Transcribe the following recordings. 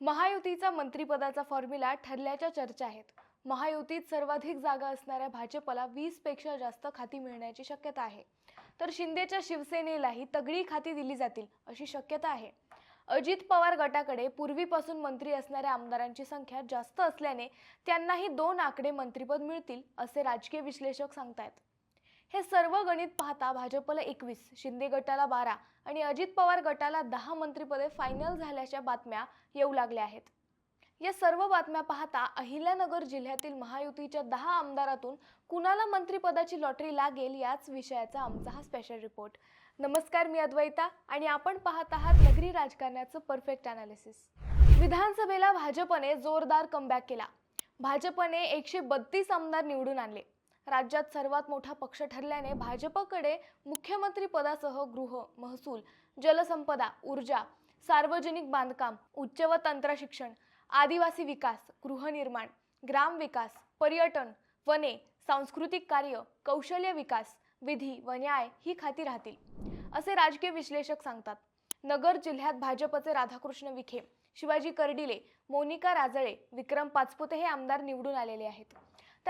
महायुतीचा मंत्रिपदाचा फॉर्म्युला ठरल्याच्या चर्चा आहेत. महायुतीत सर्वाधिक जागा असणाऱ्या भाजपला वीसपेक्षा जास्त खाती मिळण्याची शक्यता आहे. तर शिंदेच्या शिवसेनेलाही तगडी खाती दिली जातील अशी शक्यता आहे. अजित पवार गटाकडे पूर्वीपासून मंत्री असणाऱ्या आमदारांची संख्या जास्त असल्याने त्यांनाही दोन आकडे मंत्रिपद मिळतील असे राजकीय विश्लेषक सांगतायत. हे सर्व गणित पाहता भाजपला एकवीस शिंदे गटाला बारा आणि अजित पवार गटाला दहा मंत्रिपदे फायनल झाल्याच्या बातम्या येऊ लागल्या आहेत. या सर्व बातम्या पाहता अहिल्यानगर जिल्ह्यातील महायुतीच्या दहा आमदारातून कुणाला मंत्रिपदाची लॉटरी लागेल याच विषयाचा आमचा हा स्पेशल रिपोर्ट नमस्कार मी अद्वैता आणि आपण पाहत आहात नगरी राजकारणाचं परफेक्ट अनालिसिस विधानसभेला भाजपने जोरदार कमबॅक केला. भाजपने एकशे बत्तीस आमदार निवडून आणले. राज्यात सर्वात मोठा पक्ष ठरल्याने भाजपकडे मुख्यमंत्री पदासह गृह महसूल जलसंपदा ऊर्जा सार्वजनिक बांधकाम उच्च व तंत्र शिक्षण आदिवासी विकास गृहनिर्माण ग्रामविकास पर्यटन वने सांस्कृतिक कार्य कौशल्य विकास विधी व न्याय ही खाती राहतील असे राजकीय विश्लेषक सांगतात. नगर जिल्ह्यात भाजपचे राधाकृष्ण विखे शिवाजी कर्डिले मोनिका राजळे विक्रम पाचपुते हे आमदार निवडून आलेले आहेत.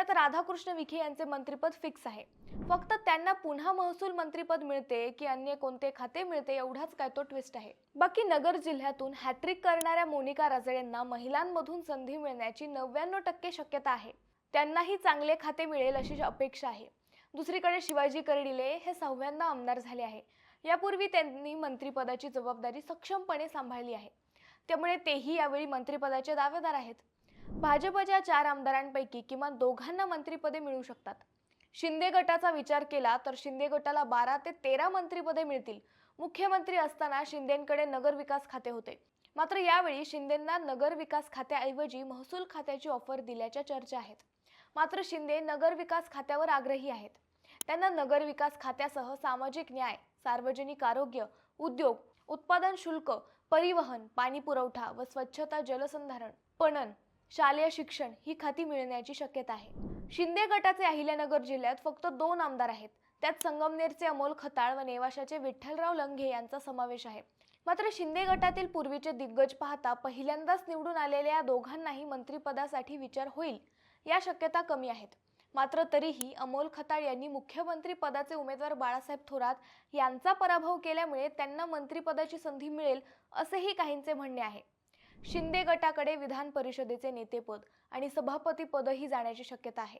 त्यात राधाकृष्ण विखे यांचे मंत्रिपद फिक्स आहे. फक्त त्यांना पुन्हा महसूल मंत्रिपद मिळते की अन्य कोणते खाते मिळते एवढाच काय तो ट्विस्ट आहे. बाकी नगर जिल्ह्यातून हॅट्रिक करणाऱ्या मोनिका राजळेंना महिलांमधून संधी मिळण्याची नव्याण्णव टक्के शक्यता आहे. त्यांनाही चांगले खाते मिळेल अशी अपेक्षा आहे. दुसरीकडे शिवाजी कर्डिले हे सहाव्यांदा आमदार झाले आहे. यापूर्वी त्यांनी मंत्रिपदाची जबाबदारी सक्षमपणे सांभाळली आहे. त्यामुळे तेही यावेळी मंत्रिपदाचे दावेदार आहेत. भाजपच्या चार आमदारांपैकी किमान दोघांना मंत्रिपदे मिळू शकतात. शिंदे गटाचा विचार केला तर शिंदे गटाला बारा ते तेरा मंत्रिपदे मिळतील. मुख्यमंत्री असताना शिंदेंकडे नगर विकास खाते होते. मात्र यावेळी शिंदेंना नगर विकास खात्याऐवजी महसूल खात्याची ऑफर दिल्याच्या चर्चा आहेत. मात्र शिंदे नगर विकास खात्यावर आग्रही आहेत. त्यांना नगर विकास खात्यासह सामाजिक न्याय सार्वजनिक आरोग्य उद्योग उत्पादन शुल्क परिवहन पाणी पुरवठा व स्वच्छता जलसंधारण पणन शालेय शिक्षण ही खाती मिळण्याची शक्यता आहे. शिंदे गटाचे अहिल्यानगर जिल्ह्यात फक्त दोन आमदार आहेत. त्यात संगमनेरचे अमोल खताळ व नेवाशाचे विठ्ठलराव लंघे यांचा समावेश आहे. मात्र शिंदे गटातील पूर्वीचे दिग्गज पाहता पहिल्यांदाच निवडून आलेल्या या दोघांनाही मंत्रिपदासाठी विचार होईल या शक्यता कमी आहेत. मात्र तरीही अमोल खताळ यांनी मुख्यमंत्री पदाचे उमेदवार बाळासाहेब थोरात यांचा पराभव केल्यामुळे त्यांना मंत्रिपदाची संधी मिळेल असेही काहींचे म्हणणे आहे. शिंदे गटाकडे विधान परिषदेचे नेतेपद आणि सभापती पदही जाण्याची शक्यता आहे.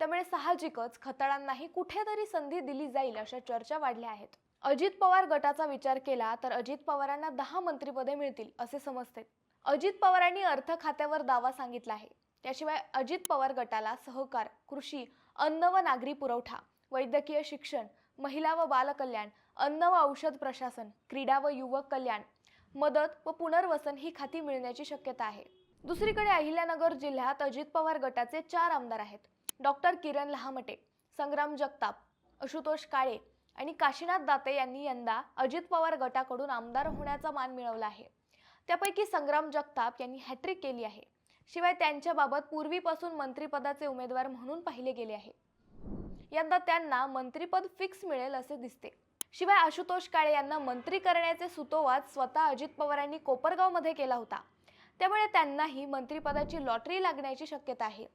त्यामुळे साहजिकच खताळांनाही कुठेतरी संधी दिली जाईल अशा चर्चा वाढल्या आहेत. अजित पवार गटाचा विचार केला तर अजित पवारांना दहा मंत्रिपदे मिळतील असे समजते. अजित पवारांनी अर्थ खात्यावर दावा सांगितला आहे. त्याशिवाय अजित पवार गटाला सहकार कृषी अन्न व नागरी पुरवठा वैद्यकीय शिक्षण महिला व बालकल्याण अन्न व औषध प्रशासन क्रीडा व युवक कल्याण मदत व पुनर्वसन ही खाती मिळण्याची शक्यता आहे. दुसरीकडे अहिल्यानगर जिल्ह्यात अजित पवार गटाचे चार आमदार आहेत. डॉक्टर किरण लहामटे संग्राम जगताप आशुतोष काळे आणि काशीनाथ दाते यांनी यंदा अजित पवार गटाकडून आमदार होण्याचा मान मिळवला आहे. त्यापैकी संग्राम जगताप यांनी हॅट्रिक केली आहे. शिवाय त्यांच्याबाबत पूर्वीपासून मंत्रिपदाचे उमेदवार म्हणून पाहिले गेले आहे. यंदा त्यांना मंत्रिपद फिक्स मिळेल असे दिसते. शिवाय आशुतोष काळे यांना मंत्री करण्याचे सुतोवाद स्वतः अजित पवारांनी कोपरगावमध्ये केला होता. त्यामुळे त्यांनाही मंत्रिपदाची लॉटरी लागण्याची शक्यता आहे.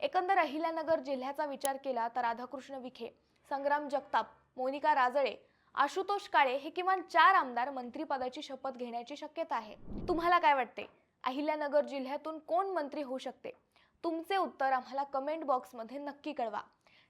एकंदर अहिल्यानगर जिल्ह्याचा विचार केला तर राधाकृष्ण विखे संग्राम जगताप मोनिका राजळे आशुतोष काळे हे किमान चार आमदार मंत्रिपदाची शपथ घेण्याची शक्यता आहे. तुम्हाला काय वाटते? अहिल्यानगर जिल्ह्यातून कोण मंत्री होऊ शकते? तुमचे उत्तर आम्हाला कमेंट बॉक्समध्ये नक्की कळवा.